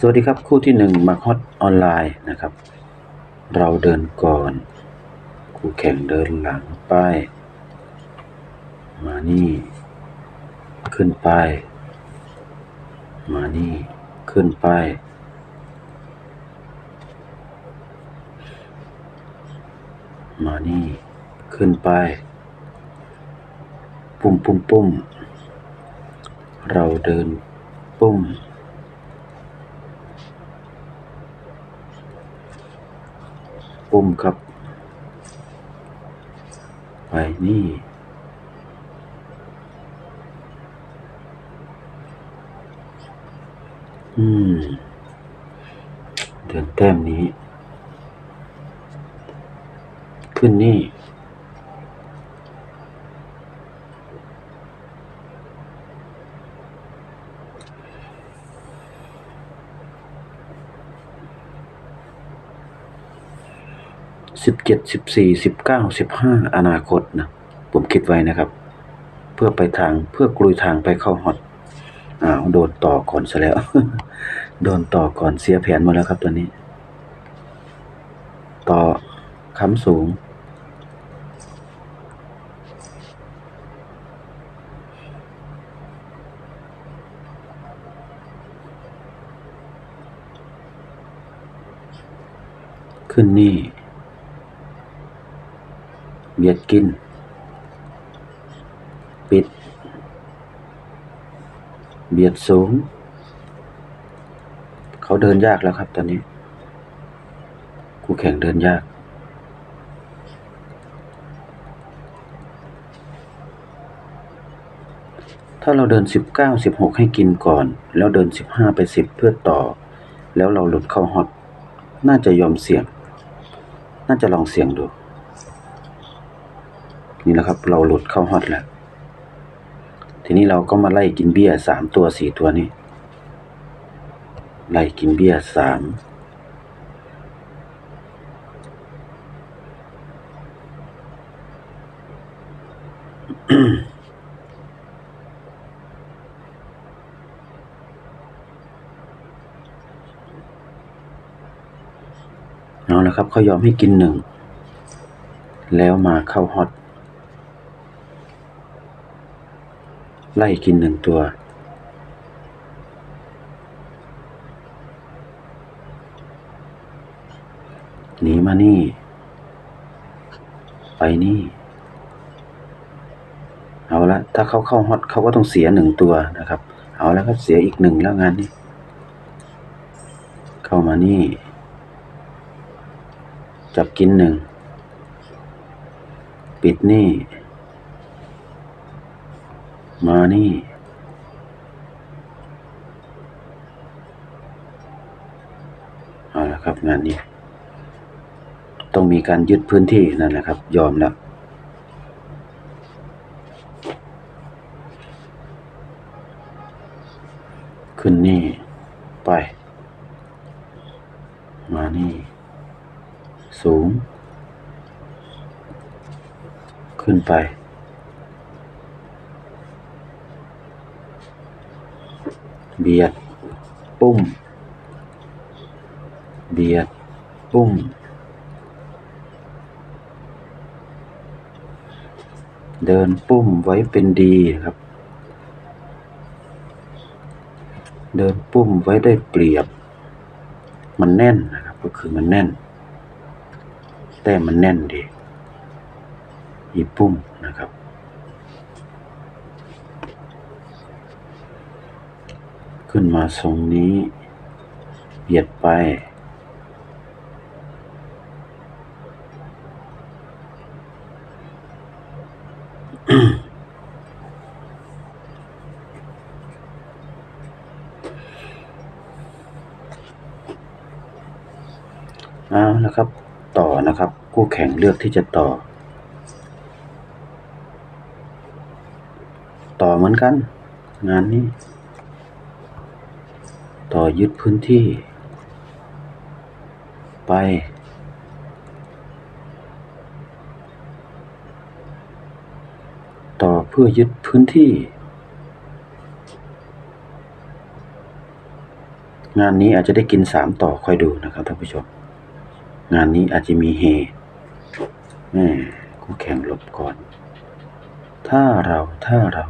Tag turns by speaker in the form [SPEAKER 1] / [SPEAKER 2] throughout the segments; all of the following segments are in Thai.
[SPEAKER 1] สวัสดีครับคู่ที่หนึ่งมาฮอตออนไลน์นะครับ เราเดินก่อน คู่แข่งเดินหลังไป มานี่ ขึ้นไป มานี่ ขึ้นไป มานี่ ขึ้นไป ปุ้มปุ้มปุ้มเราเดินปุ้ม ปุ่มครับ ไปนี่ อืม เดินแต้มนี้ ขึ้นนี่ สิบเจ็ดสิบสี่สิบเก้าสิบห้าอนาคตนะผมคิดไว้นะครับ เพื่อไปทางเพื่อกลุยทางไปเข้าฮอตอ้าวโดนต่อก่อนซะแล้ว โดนต่อก่อนเสียแผนหมดแล้วครับตอนนี้ ต่อค้ำสูง ขึ้นนี่ เบียดกิน ปิด เบียดสูง เขาเดินยากแล้วครับตอนนี้คู่แข่งเดินยากถ้าเราเดินสิบเก้าสิบหกให้กินก่อน แล้วเดินสิบห้าไปสิบเพื่อต่อ แล้วเราหลุดเข้าฮอต น่าจะยอมเสี่ยง น่าจะลองเสี่ยงดู นี่แหละครับ เราหลุดเข้าฮอตแล้ว ทีนี้เราก็มาไล่กินเบี้ยสามตัวสี่ตัวนี้ ไล่กินเบี้ยสามเอาละครับเขายอมให้กินหนึ่ง แล้วมาเข้าฮอต ไล่กินหนึ่งตัว หนีมานี่ ไปนี่ เอาละถ้าเขาเข้าฮอตเขาก็ต้องเสียหนึ่งตัวนะครับ เอาแล้วครับเสียอีกหนึ่งแล้วงานนี้ เข้ามานี่ จับกินหนึ่ง ปิดนี่ มานี่ เอาละครับงานนี้ ต้องมีการยึดพื้นที่นั่นแหละครับ ยอมแล้วขึ้นนี่ ไป มานี่ สูง ขึ้นไป บียด ปุ้ม เบียด ปุ้ม เดินปุ้มไว้เป็นดีครับ เดินปุ้มไว้ได้เปรียบ มันแน่นนะครับ ก็คือมันแน่น แต่มันแน่นดีอีปุ้มนะครับ ขึ้นมาทรงนี้เบียดไป เอาละครับ ต่อนะครับ คู่แข่งเลือกที่จะต่อ ต่อเหมือนกัน งานนี้ ต่อยึดพื้นที่ ไป ต่อเพื่อยึดพื้นที่ งานนี้อาจจะได้กินสามต่อคอยดูนะครับท่านผู้ชม งานนี้อาจจะมีเฮแม่คู่แข่งหลบก่อน ถ้าเราถ้าเรา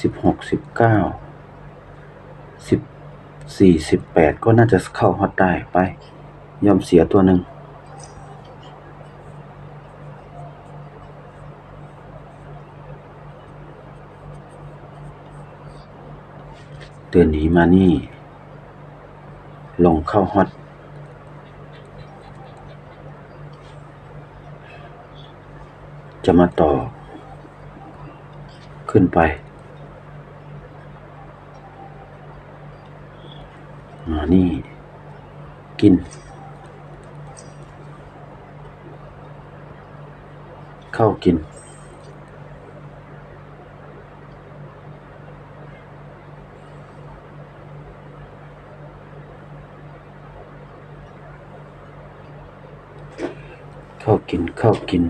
[SPEAKER 1] สิบหกสิบเก้า สี่สิบแปดก็น่าจะเข้าฮอตได้ไป ยอมเสียตัวหนึ่งเตือนหนีมานี่ ลงเข้าฮอตจะมาต่อ ขึ้นไปานี่กิน เข้ากิน เข้ากิน เข้ากิน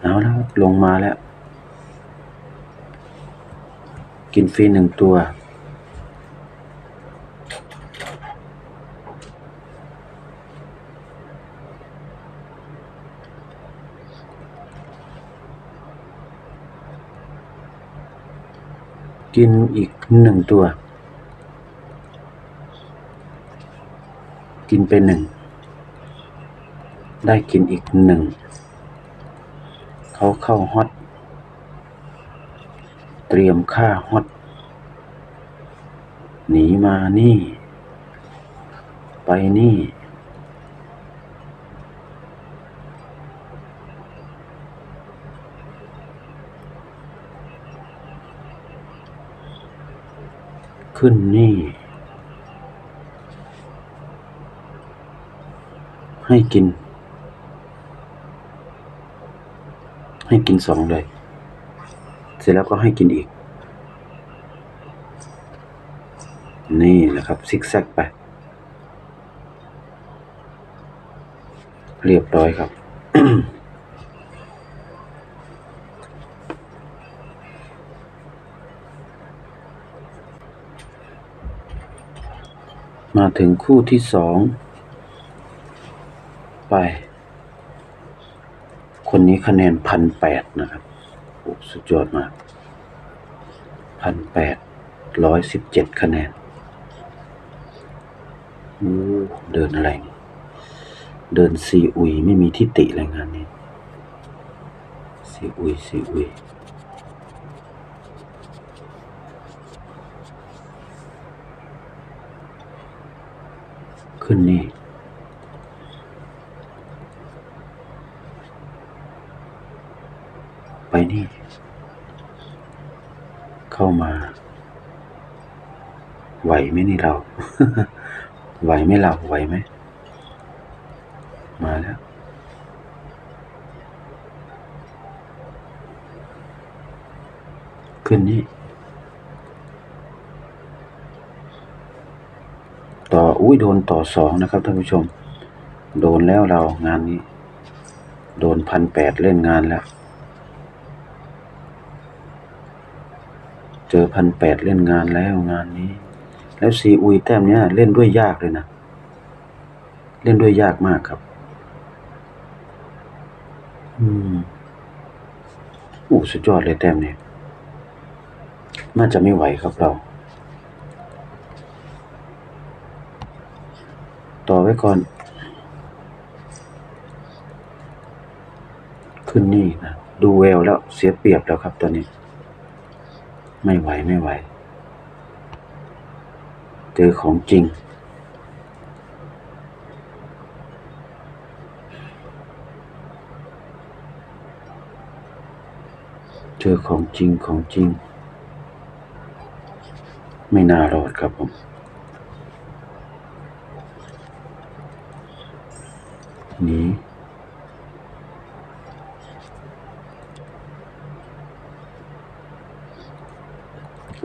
[SPEAKER 1] เอาแล้วลงมาแล้ว กินฟรีหนึ่งตัว กินอีกหนึ่งตัว กินไปหนึ่ง ได้กินอีกหนึ่ง เขาเข้าฮอต เตรียมค่าฮอต หนีมานี่ ไปนี่ ขึ้นนี่ ให้กิน ให้กินสองเลย เสร็จแล้วก็ให้กินอีก นี่แหละครับ ซิกแซกไป เรียบร้อยครับ มาถึงคู่ที่สอง ไป คนนี้คะแนนพันแปดนะครับโอ้สุดยอดมากพันแปดร้อยสิบเจ็ดคะแนนโอ้เดินอะไร เดินซีอุย ไม่มีที่ติอะไรงานนี้ซีอุยซีอุย ขึ้นนี่ไปนี่ เข้ามา ไหวไหมนี่เรา ไหวไหมเราไหวไหม มาแล้วขึ้นนี่ ต่ อุ้ยโดนต่อสองนะครับท่านผู้ชม โดนแล้วเรางานนี้ โดนพันแปดเล่นงานแล้ว เจอพันแปดเล่นงานแล้วงานนี้ แล้วซีอุยแต้มเนี้ยเล่นด้วยยากเลยนะ เล่นด้วยยากมากครับ อืมโอ้สุดยอดเลยแต้มเนี้น่าจะไม่ไหวครับเรา ต่อไว้ก่อน ขึ้นนี่นะ ดูแววแล้วเสียเปรียบแล้วครับตอนนี้ ไม่ไหวไม่ไหว เจอของจริงเจอของจริงของจริง ไม่น่ารอดครับผม นี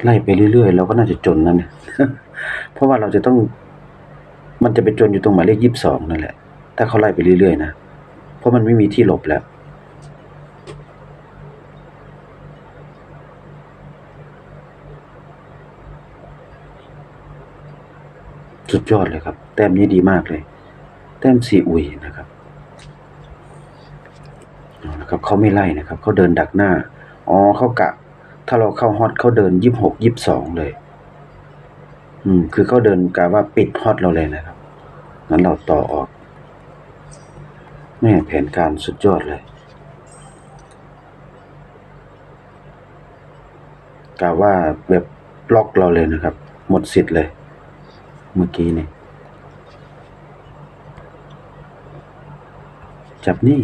[SPEAKER 1] ไล่ไปเรื่อยๆเราก็น่าจะจนนั่นเนี่ยเพราะว่าเราจะต้อง มันจะไปจนอยู่ตรงหมายเลขยี่สิบสองนั่นแหละ ถ้าเขาไล่ไปเรื่อยๆนะเพราะมันไม่มีที่หลบแล้วสุดยอดเลยครับ แต้มนี้ดีมากเลย แต้มซีอุยนะครับเอาละครับเขาไม่ไล่นะครับเขาเดินดักหน้า อ๋อเขากะ ถ้าเราเข้าฮอตเขาเดินยี่สิบหกยี่สิบสองเลย อืม คือเขาเดินกะว่าปิดฮอตเราเลยนะครับงั้นเราต่อออกแม่แผนการสุดยอดเลยกะว่าแบบล็อกเราเลยนะครับ หมดสิทธิ์เลย เมื่อกี้เนี่ย จับนี่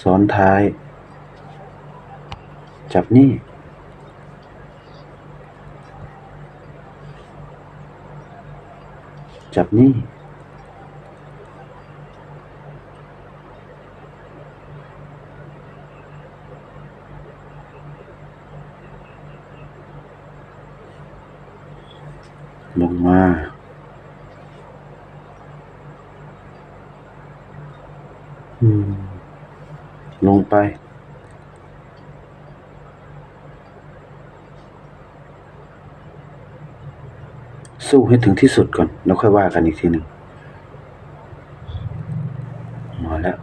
[SPEAKER 1] ซ้อนท้าย จับนี่ จับนี่ ลงมา อืม ลงไปสู้ให้ถึงที่สุดก่อน แล้วค่อยว่ากันอีกทีหนึ่งมาแล้ว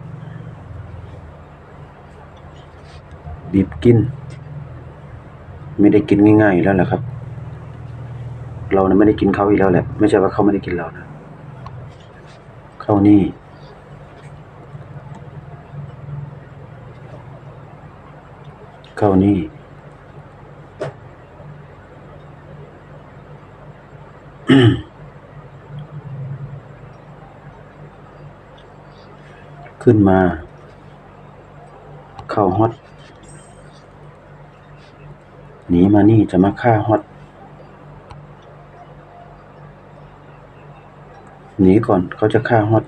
[SPEAKER 1] บีบกิน ไม่ได้กินง่ายๆแล้วแหละครับ เรานะไม่ได้กินเขาอีกแล้วแหละ ไม่ใช่ว่าเขาไม่ได้กินเรานะ เข้านี่ เข้านี่ ขึ้นมา เข้าฮอตหนีมานี่จะมาฆ่าฮอตหนีก่อนเขาจะฆ่าฮอต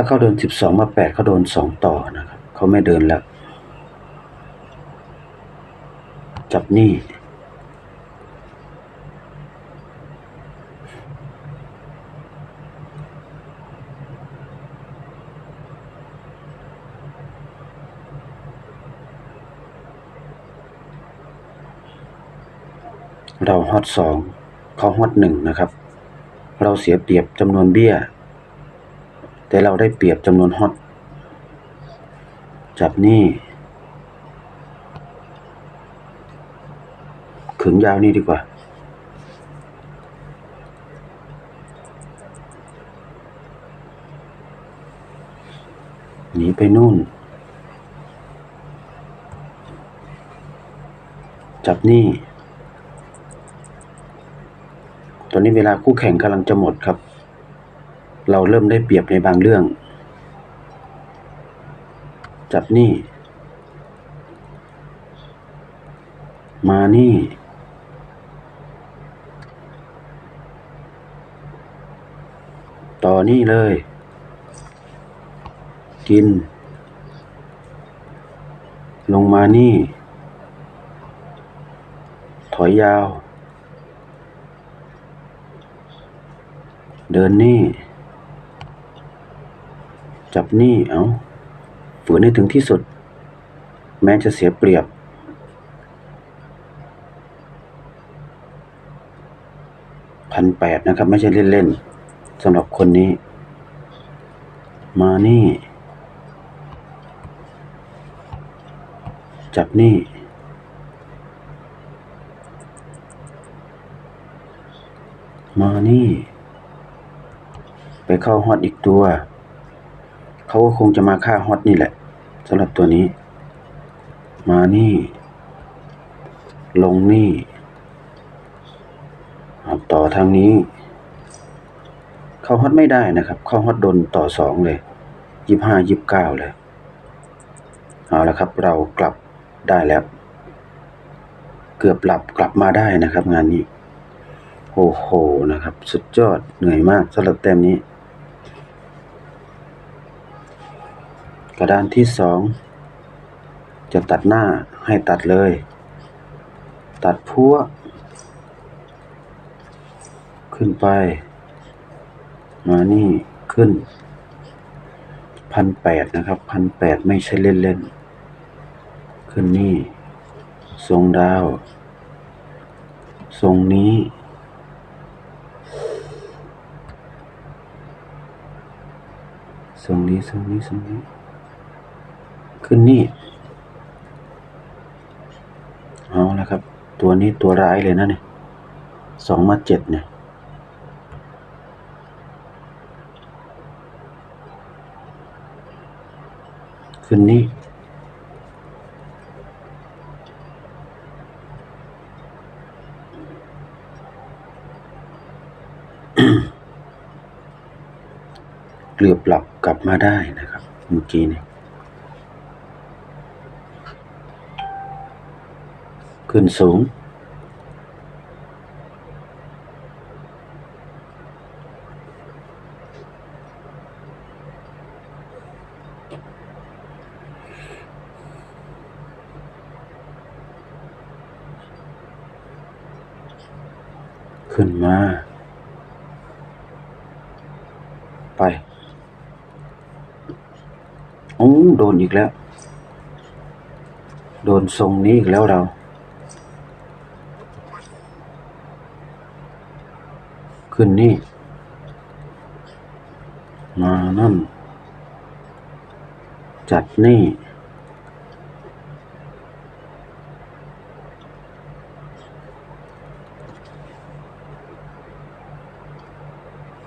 [SPEAKER 1] ถ้าเขาเดินสิบสองมาแปดเขาโดนสองต่อนะครับเขาไม่เดินแล้ว จับนี่เราฮอตสองเขาฮอตหนึ่งนะครับ เราเสียเปรียบจำนวนเบี้ย แต่เราได้เปรียบจำนวนฮอตจับนี่ขึงยาวนี่ดีกว่า หนีไปนู่น จับนี่ ตอนนี้เวลาคู่แข่งกำลังจะหมดครับ เราเริ่มได้เปรียบในบางเรื่อง จับนี่ มานี่ ต่อนี่เลย กิน ลงมานี่ ถอยยาว เดินนี่ จับนี่เอาฝืนให้ถึงที่สุด แม้จะเสียเปรียบ พันแปดนะครับ ไม่ใช่เล่นๆสำหรับคนนี้ มานี่ จับนี่ มานี่ ไปเข้าฮอตอีกตัว เขาก็คงจะมาฆ่าฮอตนี่แหละสำหรับตัวนี้ มานี่ ลงนี่ต่อทางนี้ เข้าฮอตไม่ได้นะครับ เข้าฮอตโดนต่อสองเลยยี่ห้ายี่บเก้าเลยเอาละครับเรากลับได้แล้ว เกือบหลับกลับมาได้นะครับ งานนี้โอ้โหนะครับ สุดยอดเหนื่อยมากสำหรับแต้มนี้ กระดานที่สองจะตัดหน้าให้ตัดเลย ตัดพัวขึ้นไป มานี่ขึ้นพันแปดนะครับพันแปดไม่ใช่เล่นเล่นๆขึ้นนี่ ทรงดาว ทรงนี้ ทรงนี้ ทรงนี้ ทรงนี้ ขึ้นนี่ เอาละครับ ตัวนี้ตัวร้ายเลยนะเนี่ยสองมาเจ็ดเนี่ย ขึ้นนี่เกือบหลับกลับมาได้นะครับเมื่อกี้เนี่ย ขึ้นสูง ขึ้นมา ไปโอ้โดนอีกแล้ว โดนทรงนี้อีกแล้วเรา ขึ้นนี่ มานั่น จัดนี่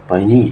[SPEAKER 1] ไปนี่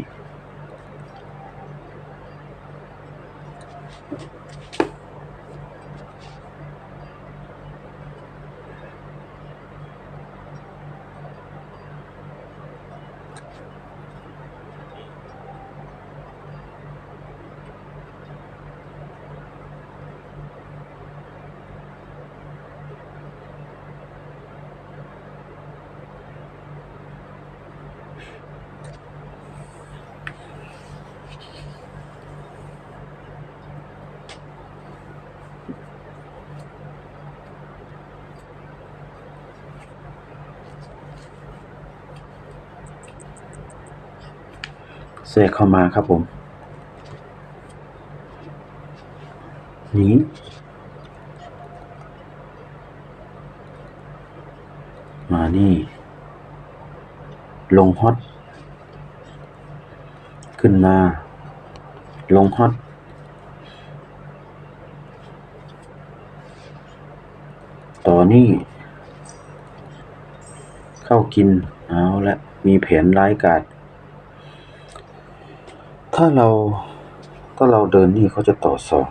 [SPEAKER 1] รกเข้ามาครับผม นี้มานี่ ลงฮอต ขึ้นมา ลงฮอต ต่อนี่ เข้ากิน เอาละ มีแผนร้ายกาจ ถ้าเราถ้าเราเดินนี่เขาจะต่อสอง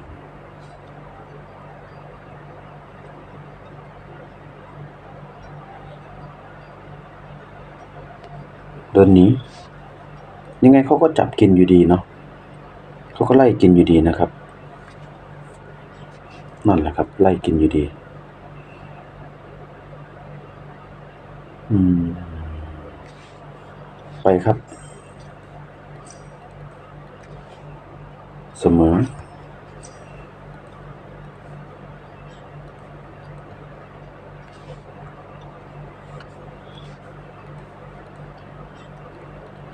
[SPEAKER 1] เดินหนียังไงเขาก็จับกินอยู่ดีเนาะเขาก็ไล่กินอยู่ดีนะครับ นั่นแหละครับ ไล่กินอยู่ดี อืม ไปครับ เสมอ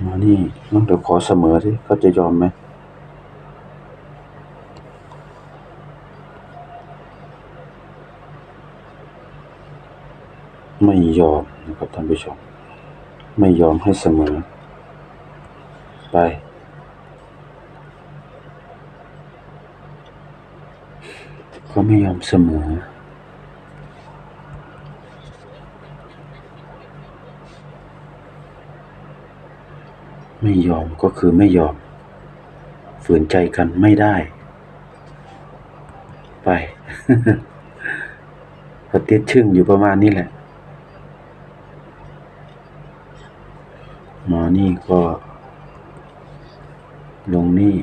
[SPEAKER 1] มานี่น้องเดี๋ยวขอเสมอที่เขาจะยอมไหมไม่ยอมนะครับท่านผู้ชม ไม่ยอมให้เสมอ ไป ก็ไม่ยอมเสมอไม่ยอมก็คือไม่ยอม ฝืนใจกันไม่ได้ ไปพอติดชึ่งอยู่ประมาณนี้แหละ หมอนี่ก็ ลงนี่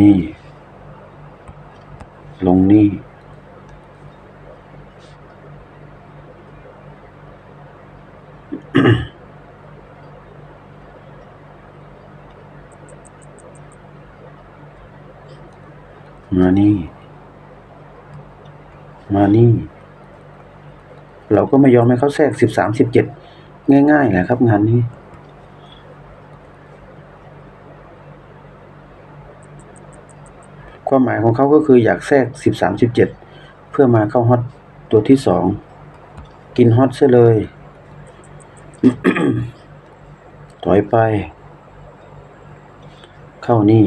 [SPEAKER 1] นี่ ลงนี่ มานี่ มานี่ เราก็ไม่ยอมให้เขาแทรกสิบสามสิบเจ็ดง่ายๆแหละครับงานนี้ ความหมายของเขาก็คืออยากแทรกสิบสามสิบเจ็ดเพื่อมาเข้าฮอตตัวที่สองกินฮอตซะเลย ถอยไป เข้านี่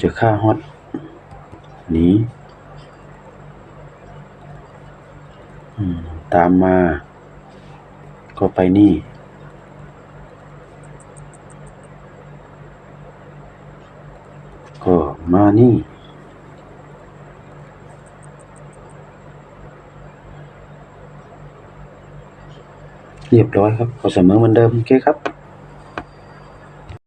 [SPEAKER 1] จะฆ่าฮอตหนีอืม ตามมา ก็ไปนี่ ก็มานี่ เรียบร้อยครับก็เสมอเหมือนเดิมโอเคครับ